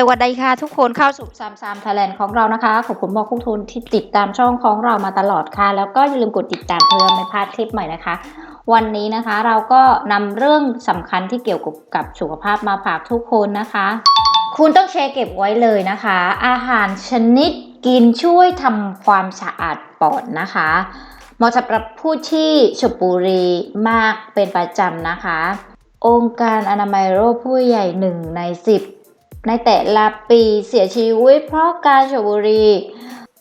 สวัสดีค่ะทุกคนเข้าสู่ซามซามไทยแลนด์ของเรานะคะ ขอบคุณบอกทุกทุนที่ติดตามช่องของเรามาตลอดค่ะ แล้วก็อย่าลืมกดติดตามเพื่อไม่พลาดคลิปใหม่นะคะ วันนี้นะคะเราก็นำเรื่องสำคัญที่เกี่ยวกับกับสุขภาพมาฝากทุกคนนะคะ คุณต้องแชร์เก็บไว้เลยนะคะ อาหารชนิดกินช่วยทำความสะอาดปอดนะคะเหมาะสำหรับผู้ที่สูบบุหรี่มากเป็นประจำนะคะ องค์การอนามัยโลกผู้ใหญ่หนึ่งในสิบ ในแต่ละปีเสียชีวิตเพราะการสูบบุหรี่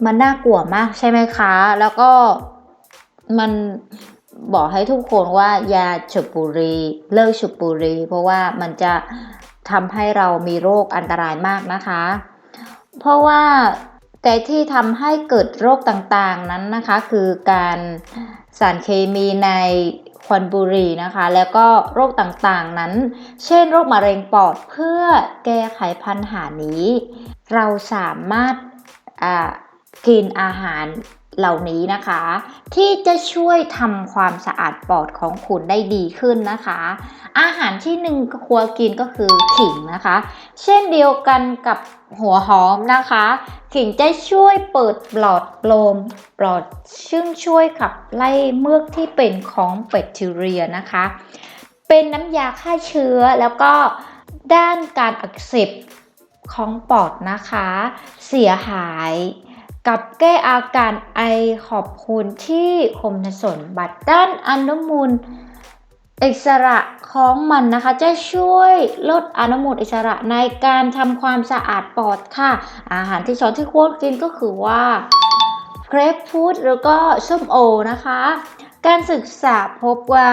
มันน่ากลัวมากใช่ไหมคะ แล้วก็มันบอกให้ทุกคนว่าอย่าสูบบุหรี่เลิกสูบบุหรี่เพราะว่ามันจะทำให้เรามีโรคอันตรายมากนะคะ เพราะว่าแต่ที่ทำให้เกิดโรคต่างๆนั้นนะคะ คือการสารเคมีใน ควันบุหรี่นะคะ แล้วก็โรคต่างๆนั้น เช่นโรคมะเร็งปอดเพื่อแก้ไขปัญหานี้ เราสามารถกินอาหาร เหล่านี้นะคะ ที่จะช่วยทำความสะอาดปอดของคุณได้ดีขึ้นนะคะ อาหารที่หนึ่งควรกินก็คือขิงนะคะ เช่นเดียวกันกับหัวหอมนะคะ ขิงจะช่วยเปิดปลอดโลมปลอดซึ่งช่วยขับไล่เมือกที่เป็นของแบคทีเรียนะคะ เป็นน้ำยาฆ่าเชื้อแล้วก็ด้านการอักเสบของปอดนะคะ เสียหาย กับแก้อาการไอขอบคุณที่คมสนบัตด้านอนุมูลอิสระของมันนะคะ จะช่วยลดอนุมูลอิสระในการทำความสะอาดปอดค่ะ อาหารที่สองที่ควรกินก็คือว่าเกรปฟรุตแล้วก็ส้มโอนะคะ การศึกษาพบว่า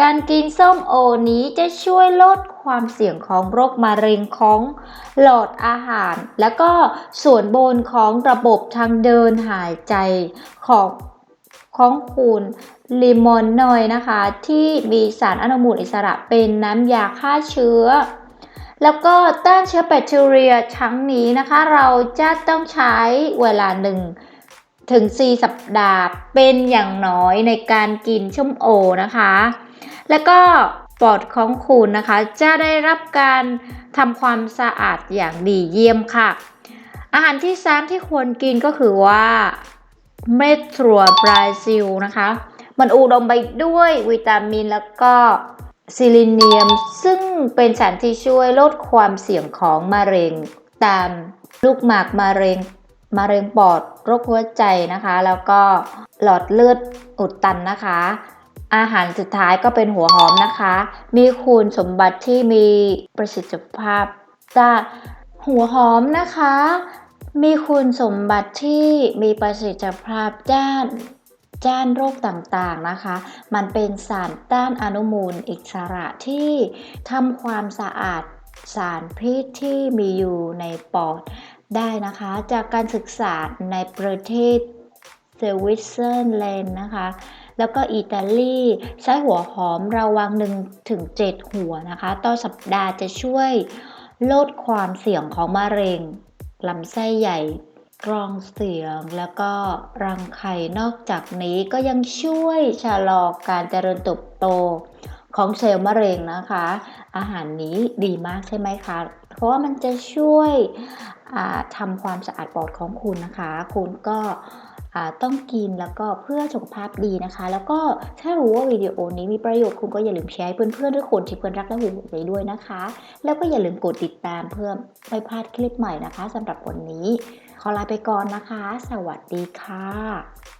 การกินส้มโอนี้จะช่วยลดความเสี่ยงของโรคมะเร็งของหลอดอาหาร แล้วก็ส่วนบนของระบบทางเดินหายใจของของคุณลิมอนนอยนะคะ ที่มีสารอนุมูลอิสระเป็นน้ำยาฆ่าเชื้อ แล้วก็ต้านเชื้อแบคทีเรียทั้งนี้นะคะ เราจะต้องใช้เวลาหนึ่งถึง 4 สัปดาห์เป็นอย่างน้อยในการกินชุ่มโอนะคะ แล้วก็ปอดของคุณนะคะ จะได้รับการทำความสะอาดอย่างดีเยี่ยมค่ะ อาหารที่ซ้ำที่ควรกินก็คือว่าเม็ดถั่วบราซิลนะคะ มันอุดมไปด้วยวิตามินแล้วก็ซิลิเนียม ซึ่งเป็นสารที่ช่วยลดความเสี่ยงของมะเร็งตามลูกหมากมะเร็งมะเร็งปอดโรคหัวใจนะคะ แล้วก็หลอดเลือดอุดตันนะคะ อาหารสุดท้ายก็เป็นหัวหอมนะคะ มีคุณสมบัติที่มีประสิทธิภาพด้านหัวหอมนะคะ มีคุณสมบัติที่มีประสิทธิภาพด้านด้านโรคต่างๆนะคะ มันเป็นสารต้านอนุมูลอิสระที่ทำความสะอาดสารพิษที่มีอยู่ในปอดได้นะคะ จากการศึกษาในประเทศสวิตเซอร์แลนด์นะคะ แล้วก็อิตาลีใช้หัวหอมระวัง1ถึง7หัวนะคะ ต่อสัปดาห์จะช่วยลดความเสี่ยงของมะเร็งลำไส้ใหญ่กรองเสียงแล้วก็รังไข่นอกจากนี้ก็ยังช่วยชะลอการเจริญเติบโตของเซลล์มะเร็งนะคะ อาหารนี้ดีมากใช่ไหมคะ เพราะว่ามันจะช่วยทำความสะอาดปอดของคุณนะคะ คุณก็ ต้องกินแล้วก็เพื่อสุขภาพดีนะคะ แล้วก็ถ้ารู้ว่าวิดีโอนี้มีประโยชน์คุณก็อย่าลืมแชร์ให้เพื่อนๆทุกคนที่เพื่อนรักและห่วงใยด้วยนะคะ แล้วก็อย่าลืมกดติดตามเพื่อไม่พลาดคลิปใหม่นะคะสำหรับวันนี้ ขอลาไปก่อนนะคะ สวัสดีค่ะ